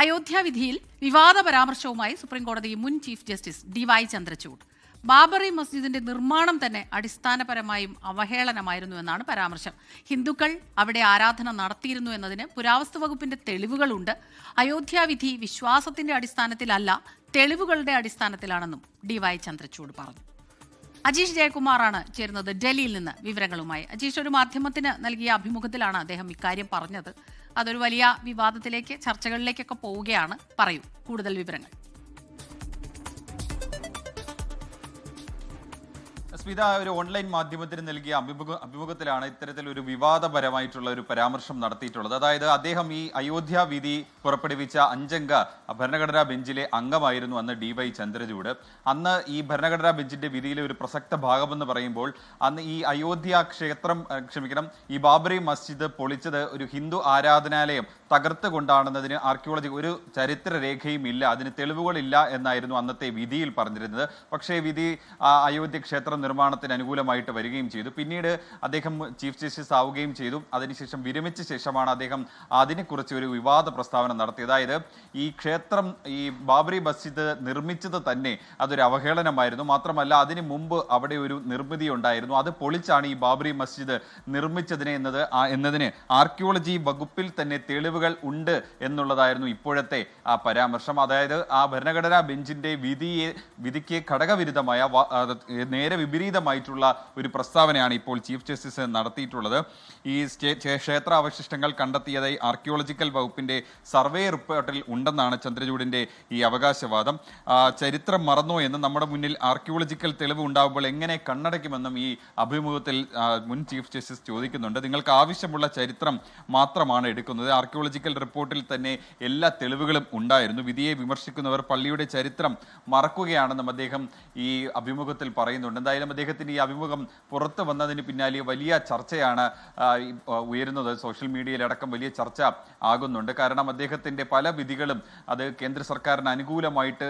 അയോധ്യ വിധിയിൽ വിവാദ പരാമർശവുമായി സുപ്രീംകോടതി മുൻ chief justice D Y Chandrachud. Babri മസ്ജിദിന്റെ നിർമ്മാണം തന്നെ അടിസ്ഥാനപരമായും അവഹേളനമായിരുന്നു എന്നാണ് പരാമർശം. ഹിന്ദുക്കൾ അവിടെ ആരാധന നടത്തിയിരുന്നു എന്നതിന് പുരാവസ്തു വകുപ്പിന്റെ തെളിവുകളുണ്ട്. അയോധ്യ വിധി വിശ്വാസത്തിന്റെ അടിസ്ഥാനത്തിലല്ല തെളിവുകളുടെ അടിസ്ഥാനത്തിലാണെന്നും ഡി വൈ ചന്ദ്രചൂഡ് പറഞ്ഞു. അജീഷ് ജയകുമാറാണ് ചേരുന്നത് ഡൽഹിയിൽ നിന്ന് വിവരങ്ങളുമായി. അജീഷ് ഒരു മാധ്യമത്തിന് നൽകിയ അഭിമുഖത്തിലാണ് അദ്ദേഹം ഇക്കാര്യം പറഞ്ഞത്. അതൊരു വലിയ വിവാദത്തിലേക്ക് ചർച്ചകളിലേക്കൊക്കെ പോവുകയാണ്. പറയൂ കൂടുതൽ വിവരങ്ങൾ. സ്മിത ഒരു ഓൺലൈൻ മാധ്യമത്തിന് നൽകിയ അഭിമുഖ അഭിമുഖത്തിലാണ് ഇത്തരത്തിലൊരു വിവാദപരമായിട്ടുള്ള ഒരു പരാമർശം നടത്തിയിട്ടുള്ളത്. അതായത് അദ്ദേഹം ഈ അയോധ്യ വിധി പുറപ്പെടുവിച്ച അഞ്ചംഗ ഭരണഘടനാ ബെഞ്ചിലെ അംഗമായിരുന്നു അന്ന് ഡി വൈ ചന്ദ്രചൂഡ്. അന്ന് ഈ ഭരണഘടനാ ബെഞ്ചിന്റെ വിധിയിലെ ഒരു പ്രസക്ത ഭാഗമെന്ന് പറയുമ്പോൾ അന്ന് ഈ അയോധ്യ ക്ഷേത്രം ക്ഷമിക്കണം ഈ ബാബറി മസ്ജിദ് പൊളിച്ചത് ഒരു ഹിന്ദു ആരാധനാലയം തകർത്തുകൊണ്ടാണെന്നതിന് ആർക്കിയോളജി ഒരു ചരിത്ര രേഖയും ഇല്ല അതിന് തെളിവുകളില്ല എന്നായിരുന്നു അന്നത്തെ വിധിയിൽ പറഞ്ഞിരുന്നത്. പക്ഷേ വിധി അയോധ്യ ക്ഷേത്ര നിർമ്മാണത്തിന് അനുകൂലമായിട്ട് വരികയും ചെയ്തു. പിന്നീട് അദ്ദേഹം ചീഫ് ജസ്റ്റിസ് ആവുകയും ചെയ്തു. അതിനുശേഷം വിരമിച്ച ശേഷമാണ് അദ്ദേഹം അതിനെക്കുറിച്ച് ഒരു വിവാദ പ്രസ്താവന നടത്തി അതായത് ഈ ക്ഷേത്രം ഈ ബാബറി മസ്ജിദ് നിർമ്മിച്ചത് തന്നെ അതൊരു അവഹേളനമായിരുന്നു. മാത്രമല്ല അതിനു മുമ്പ് അവിടെ ഒരു നിർമ്മിതി ഉണ്ടായിരുന്നു. അത് പൊളിച്ചാണ് ഈ ബാബറി മസ്ജിദ് നിർമ്മിച്ചതിനെ എന്നത് എന്നതിന് ആർക്കിയോളജി വകുപ്പിൽ തന്നെ തെളിവുകൾ ഉണ്ട് എന്നുള്ളതായിരുന്നു ഇപ്പോഴത്തെ ആ പരാമർശം. അതായത് ആ ഭരണഘടനാ ബെഞ്ചിന്റെ വിധിയെ വിധിക്ക് ഘടകവിരുദ്ധമായ നേരെ നേരെ വിപരീതമായിട്ടുള്ള ഒരു പ്രസ്താവനയാണ് ഇപ്പോൾ ചീഫ് ജസ്റ്റിസ് നടത്തിയിട്ടുള്ളത്. ഈ ക്ഷേത്ര അവശിഷ്ടങ്ങൾ കണ്ടെത്തിയതായി ആർക്കിയോളജിക്കൽ വകുപ്പിന്റെ സർവേ റിപ്പോർട്ടിൽ ഉണ്ടെന്നാണ് ചന്ദ്രചൂഡിന്റെ ഈ അവകാശവാദം. ചരിത്രം മറന്നോ എന്ന് നമ്മുടെ മുന്നിൽ ആർക്കിയോളജിക്കൽ തെളിവ് ഉണ്ടാകുമ്പോൾ എങ്ങനെ കണ്ണടയ്ക്കുമെന്നും ഈ അഭിമുഖത്തിൽ മുൻ ചീഫ് ജസ്റ്റിസ് ചോദിക്കുന്നുണ്ട്. നിങ്ങൾക്ക് ആവശ്യമുള്ള ചരിത്രം മാത്രമാണ് എടുക്കുന്നത്. ആർക്കിയോളജിക്കൽ റിപ്പോർട്ടിൽ തന്നെ എല്ലാ തെളിവുകളും ഉണ്ടായിരുന്നു. വിധിയെ വിമർശിക്കുന്നവർ പള്ളിയുടെ ചരിത്രം മറക്കുകയാണെന്നും അദ്ദേഹം ഈ അഭിമുഖത്തിൽ പറയുന്നുണ്ട്. എന്തായാലും അദ്ദേഹത്തിന്റെ ഈ അഭിമുഖം പുറത്തു വന്നതിന് പിന്നാലെ വലിയ ചർച്ചയാണ് ഉയരുന്നത്. സോഷ്യൽ മീഡിയയിലടക്കം വലിയ ചർച്ച ആകുന്നുണ്ട്. കാരണം അദ്ദേഹത്തിന്റെ പല വിധികളും അത് കേന്ദ്ര സർക്കാരിന് അനുകൂലമായിട്ട്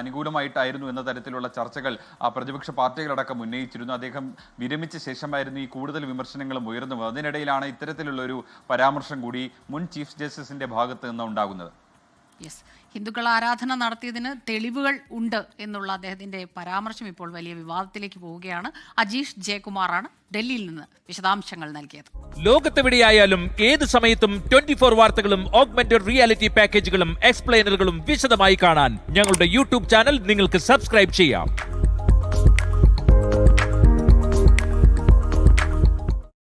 അനുകൂലമായിട്ടായിരുന്നു എന്ന തരത്തിലുള്ള ചർച്ചകൾ പ്രതിപക്ഷ പാർട്ടികളടക്കം ഉന്നയിച്ചിരുന്നു. അദ്ദേഹം വിരമിച്ച ശേഷമായിരുന്നു ഈ കൂടുതൽ വിമർശനങ്ങളും ഉയർന്നു അതിനിടയിലാണ് ഇത്തരത്തിലുള്ള ഒരു പരാമർശം കൂടി മുൻ ചീഫ് ജസ്റ്റിസിന്റെ ഭാഗത്ത് നിന്ന് ഉണ്ടാകുന്നത് യെസ് ഹിന്ദുക്കൾ ആരാധന നടത്തിയതിന് തെളിവുകൾ ഉണ്ട് എന്നുള്ള അദ്ദേഹത്തിന്റെ പരാമർശം ഇപ്പോൾ വലിയ വിവാദത്തിലേക്ക് പോവുകയാണ്. അജീഷ് ജയകുമാറാണ് ഡൽഹിയിൽ നിന്ന് വിശദാംശങ്ങൾ നൽകിയത്. ലോകത്തെവിടെയായാലും ഏത് സമയത്തും ട്വന്റി ഫോർ വാർത്തകളും ഓഗ്മെന്റഡ് റിയാലിറ്റി പാക്കേജുകളും എക്സ്പ്ലെയിനറുകളും വിശദമായി കാണാൻ ഞങ്ങളുടെ യൂട്യൂബ് ചാനൽ നിങ്ങൾക്ക് സബ്സ്ക്രൈബ് ചെയ്യാം.